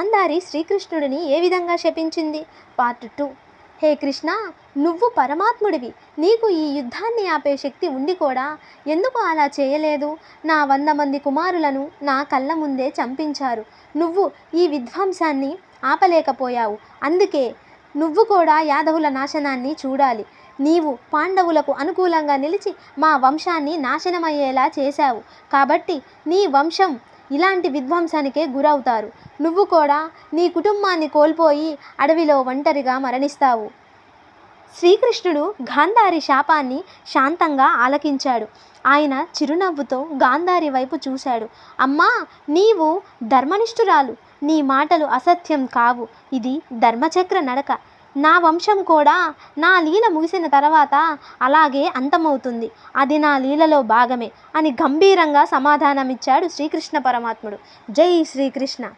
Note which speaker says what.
Speaker 1: గాంధారి శ్రీకృష్ణుడిని ఏ విధంగా శపించింది? Part two. హే కృష్ణ నువ్వు పరమాత్ముడివి. నీకు ఈ యుద్ధాన్ని ఆపే శక్తి ఉండి కూడా. ఎందుకు అలా చేయలేదు? నా వంద మంది కుమారులను నా కళ్ళ ముందే చంపించారు. నువ్వు ఈ విధ్వంసాన్ని ఆపలేకపోయావు. అందుకే నువ్వు కూడా యాదవుల నాశనాన్ని చూడాలి. నీవు పాండవులకు అనుకూలంగా నిలిచి మా వంశాన్ని నాశనమయ్యేలా చేశావు. కాబట్టి నీ వంశం ఇలాంటి విధ్వంసానికే గురవుతారు. నువ్వు కూడా నీ కుటుంబాన్ని కోల్పోయి అడవిలో ఒంటరిగా మరణిస్తావు. శ్రీకృష్ణుడు గాంధారి శాపాన్ని శాంతంగా ఆలకించాడు. ఆయన చిరునవ్వుతో గాంధారి వైపు చూశాడు. అమ్మా నీవు ధర్మనిష్ఠురాలు. నీ మాటలు అసత్యం కావు. ఇది ధర్మచక్ర నడక. నా వంశం కూడా నా లీల ముగిసిన తర్వాత అలాగే అంతమవుతుంది. అది నా లీలలో భాగమే అని గంభీరంగా సమాధానమిచ్చాడు శ్రీకృష్ణ పరమాత్ముడు. జై శ్రీకృష్ణ.